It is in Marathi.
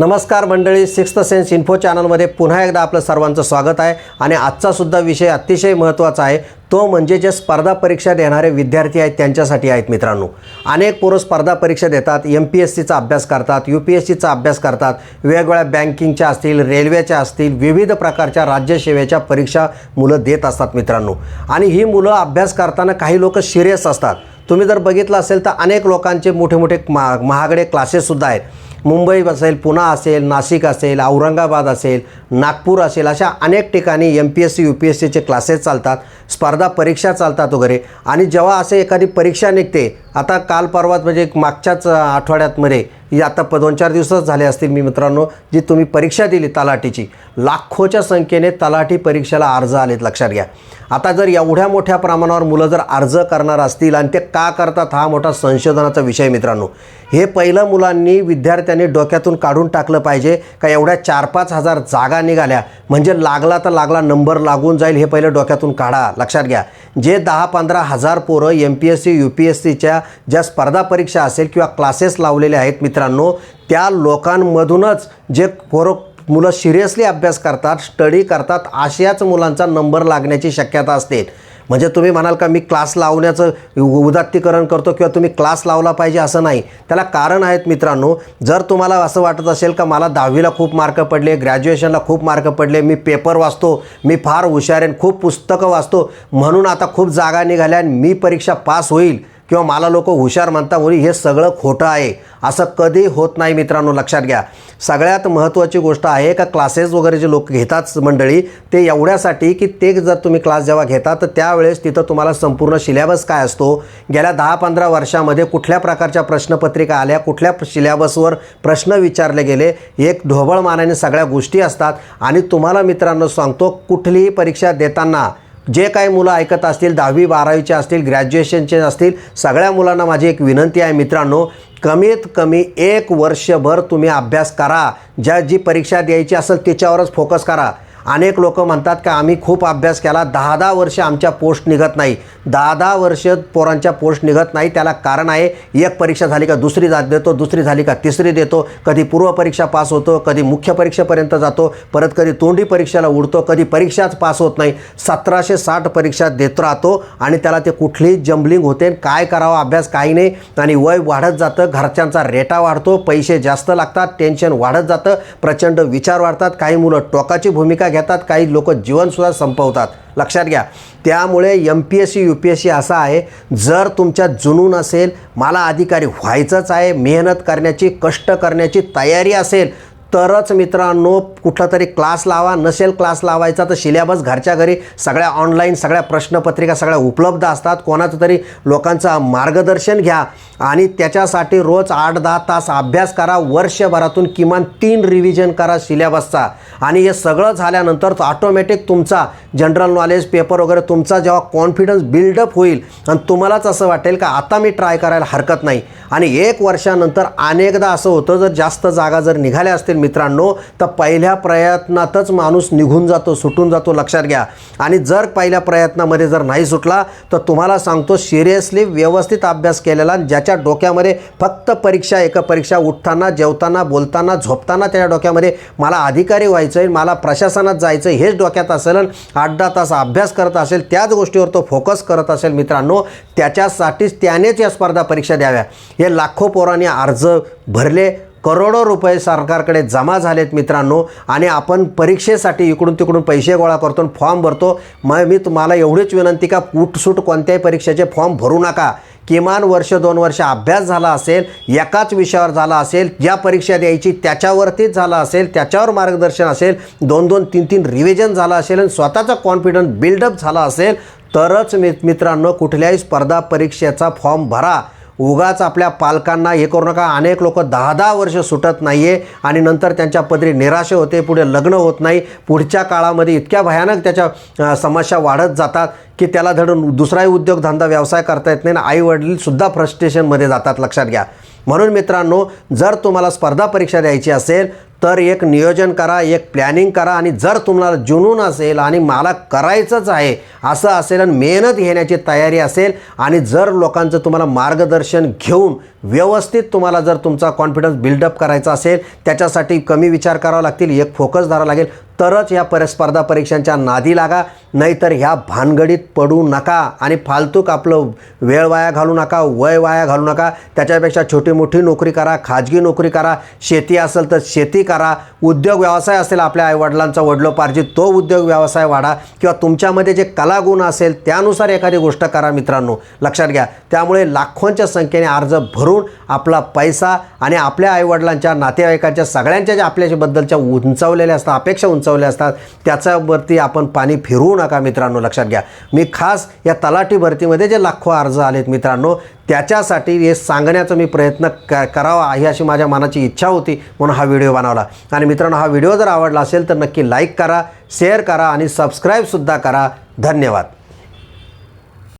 नमस्कार मंडळी सिक्स्थ सेन्स इन्फो चॅनलमध्ये पुन्हा एकदा आपलं सर्वांचं स्वागत आहे. आणि आजचासुद्धा विषय अतिशय महत्त्वाचा आहे. तो म्हणजे जे स्पर्धा परीक्षा देणारे विद्यार्थी आहेत त्यांच्यासाठी आहेत मित्रांनो. अनेक पोरं स्पर्धा परीक्षा देतात एम पी एस सीचा अभ्यास करतात यू पी एस सीचा अभ्यास करतात वेगवेगळ्या बँकिंगच्या असतील रेल्वेच्या असतील विविध प्रकारच्या राज्यसेवेच्या परीक्षा मुलं देत असतात मित्रांनो. आणि ही मुलं अभ्यास करताना काही लोक सिरियस असतात. तुम्ही जर बघितलं असेल तर अनेक लोकांचे मोठे मोठे मा महागडे क्लासेससुद्धा आहेत. मुंबई असेल पुणा असेल नाशिक असेल औरंगाबाद असेल नागपूर असेल अशा अनेक ठिकाणी M P S C U P S सीचे क्लासेस चालतात स्पर्धा परीक्षा चालतात वगैरे. आणि जेव्हा असे एखादी परीक्षा निघते आता काल परवाच म्हणजे एक मागच्याच आठवड्यातमध्ये ही आता प दोन चार दिवसच झाले असतील मी मित्रांनो जी तुम्ही परीक्षा दिली तलाठीची लाखोच्या संख्येने तलाठी परीक्षेला अर्ज आलेत लक्षात घ्या. आता जर एवढ्या मोठ्या प्रमाणावर मुलं जर अर्ज करणार असतील आणि ते का करतात हा मोठा संशोधनाचा विषय मित्रांनो. हे पहिलं मुलांनी विद्यार्थ्यांनी डोक्यातून काढून टाकलं पाहिजे का एवढ्या चार पाच हजार जागा निघाल्या म्हणजे लागला तर लागला नंबर लागून जाईल हे पहिलं डोक्यातून काढा लक्षात घ्या. जे दहा पंधरा हजार पोरं M P S C U P S सीच्या ज्या स्पर्धा परीक्षा असेल किंवा क्लासेस लावलेले आहेत मित्रांनो त्या लोकांमधूनच जे पोरं मुलं सिरियसली अभ्यास करतात स्टडी करतात अशाच मुलांचा नंबर लागण्याची शक्यता असते. म्हणजे तुम्ही म्हणाल का मी क्लास लावण्याचं उदात्तीकरण करतो किंवा तुम्ही क्लास लावला पाहिजे असं नाही. त्याला कारण आहेत मित्रांनो जर तुम्हाला असं वाटत असेल का मला दहावीला खूप मार्क पडले ग्रॅज्युएशनला खूप मार्क पडले मी पेपर वाचतो मी फार हुशार आहे खूप पुस्तकं वाचतो म्हणून आता खूप जागा निघाल्या आणि मी परीक्षा पास होईल. किंवा मला लोक हुशार म्हणता मुली हे सगळं खोटं आहे. असं कधी होत नाही मित्रांनो लक्षात घ्या. सगळ्यात महत्त्वाची गोष्ट आहे का क्लासेस वगैरे जे लोक घेतात मंडळी ते एवढ्यासाठी की ते जर तुम्ही क्लास जेव्हा घेता तर त्यावेळेस तिथं तुम्हाला संपूर्ण सिलेबस काय असतो? गेल्या दहा पंधरा वर्षामध्ये कुठल्या प्रकारच्या प्रश्नपत्रिका आल्या? कुठल्या सिलेबसवर प्रश्न विचारले गेले? एक ढोबळ मानाने सगळ्या गोष्टी असतात. आणि तुम्हाला मित्रांनो सांगतो कुठलीही परीक्षा देताना जे काही मुलं ऐकत असतील दहावी बारावीचे असतील ग्रॅज्युएशनचे असतील सगळ्या मुलांना माझी एक विनंती आहे मित्रांनो कमीत कमी एक वर्षभर तुम्ही अभ्यास करा. ज्या जी परीक्षा द्यायची असेल त्याच्यावरच फोकस करा. अनेक लोक म्हणतात का आम्ही खूप अभ्यास केला दहा दहा वर्ष आमच्या पोस्ट निघत नाही. दहा दहा वर्ष पोरांच्या पोस्ट निघत नाही त्याला कारण आहे एक परीक्षा झाली का दुसरी जात देतो दुसरी झाली का तिसरी देतो कधी पूर्वपरीक्षा पास होतो कधी मुख्य परीक्षेपर्यंत जातो परत कधी तोंडी परीक्षेला उडतो कधी परीक्षाच पास होत नाही. सतराशे साठ परीक्षा देत राहतो आणि त्याला ते कुठलीही जम्बलिंग होते काय करावं अभ्यास काही नाही. आणि वय वाढत जातं घरच्यांचा रेटा वाढतो पैसे जास्त लागतात टेन्शन वाढत जातं प्रचंड विचार वाढतात. काही मुलं टोकाची भूमिका घेतात काही लोक जीवनसुद्धा संपवतात. लक्षात घ्या. त्यामुळे M P S C U P S C असा आहे जर तुमच्यात जुनून असेल मला अधिकारी व्हायचंच आहे मेहनत करण्याची कष्ट करण्याची तयारी असेल तरच मित्रांनो कुठला तरी क्लास लावा नसेल क्लास लावायचा तर सिलेबस घरच्या घरी सगळ्या ऑनलाईन सगळ्या प्रश्नपत्रिका सगळ्या उपलब्ध असतात. कोणाचं तरी लोकांचं मार्गदर्शन घ्या आणि त्याच्यासाठी रोज आठ दहा तास अभ्यास करा. वर्षभरातून किमान तीन रिव्हिजन करा सिलेबसचा. आणि हे सगळं झाल्यानंतर ऑटोमॅटिक तुमचा जनरल नॉलेज पेपर वगैरे तुमचा जेव्हा कॉन्फिडन्स बिल्डअप होईल आणि तुम्हालाच असं वाटेल का आता मी ट्राय करायला हरकत नाही. आणि एक वर्षानंतर अनेकदा असं होतं जर जास्त जागा जर निघाल्या असतील मित्रांनो तर पहिल्या प्रयत्नातच माणूस निघून जातो सुटून जातो लक्षात घ्या. आणि जर पहिल्या प्रयत्नामध्ये जर नाही सुटला तर तुम्हाला सांगतो सिरियसली व्यवस्थित अभ्यास केलेला आणि ज्याच्या डोक्यामध्ये फक्त परीक्षा एक परीक्षा उठताना जेवताना बोलताना झोपताना त्याच्या डोक्यामध्ये मला अधिकारी व्हायचं आहे मला प्रशासनात जायचं हेच डोक्यात असेल आणि आठ दहा तास अभ्यास करत असेल त्याच गोष्टीवर तो फोकस करत असेल मित्रांनो त्याच्यासाठीच त्यानेच या स्पर्धा परीक्षा द्याव्या. हे लाखो पोरांनी अर्ज भरले करोडो रुपये सरकारकडे जमा झालेत मित्रांनो आणि आपण परीक्षेसाठी इकडून तिकडून पैसे गोळा करतो आणि फॉर्म भरतो. मग मी तुम्हाला एवढीच विनंती का कुटसूट कोणत्याही परीक्षेचे फॉर्म भरू नका. किमान वर्ष दोन वर्ष अभ्यास झाला असेल एकाच विषयावर झाला असेल ज्या परीक्षा द्यायची त्याच्यावरतीच झाला असेल त्याच्यावर मार्गदर्शन असेल दोन दोन तीन तीन रिव्हिजन झालं असेल आणि स्वतःचा कॉन्फिडन्स बिल्डअप झाला असेल तरच मित्रांनो कुठल्याही स्पर्धा परीक्षेचा फॉर्म भरा. उगाच आपल्या पालकांना हे करू नका. अनेक लोक दहा दहा वर्ष सुटत नाही आहे आणि नंतर त्यांच्या पदरी निराशे होते पुढे लग्न होत नाही. पुढच्या काळामध्ये इतक्या भयानक त्याच्या समस्या वाढत जातात की त्याला धडून दुसराही उद्योगधंदा व्यवसाय करता येत नाही आणि आई वडीलसुद्धा फ्रस्ट्रेशनमध्ये जातात लक्षात घ्या. म्हणून मित्रांनो जर तुम्हाला स्पर्धा परीक्षा द्यायची असेल तर एक नियोजन करा एक प्लॅनिंग करा आणि जर तुम्हाला जुनून असेल आणि मला करायचंच आहे असं असेल आणि मेहनत घेण्याची तयारी असेल आणि जर लोकांचं तुम्हाला मार्गदर्शन घेऊन व्यवस्थित तुम्हाला जर तुमचा कॉन्फिडन्स बिल्डअप करायचा असेल त्याच्यासाठी कमी विचार करावा लागतील एक फोकस धरावा लागेल तरच ह्या पर स्पर्धा परीक्षांच्या नादी लागा नाहीतर ह्या भानगडीत पडू नका आणि फालतूक आपलं वेळ वाया घालू नका वय वाया घालू नका. त्याच्यापेक्षा छोटी मोठी नोकरी करा खाजगी नोकरी करा शेती असेल तर शेती करा. उद्योग व्यवसाय असेल आपल्या आईवडिलांचा वडलोपार्जित तो उद्योग व्यवसाय वाढा. किंवा तुमच्यामध्ये जे कलागुण असेल त्यानुसार एखादी गोष्ट करा मित्रांनो. लक्षात घ्या. त्यामुळे लाखोंच्या संख्येने अर्ज भरून आपला पैसा आणि आपल्या आईवडिलांच्या नातेवाईकांच्या सगळ्यांच्या ज्या आपल्याबद्दलच्या उंचावलेल्या असतात अपेक्षा उंचावल्या असतात. त्याच्यावरती आपण पाणी फिरवू नका मित्रांनो लक्षात घ्या. मी खास या तलाठी भरतीमध्ये जे लाखो अर्ज आलेत मित्रांनो त्याच्यासाठी हे सांगण्याचा मी प्रयत्न क करावा ही अशी माझ्या मनाची इच्छा होती म्हणून हा व्हिडिओ बनवला. आणि मित्रांनो हा व्हिडिओ जर आवडला असेल तर नक्की लाईक करा शेअर करा आणि सबस्क्राईबसुद्धा करा. धन्यवाद.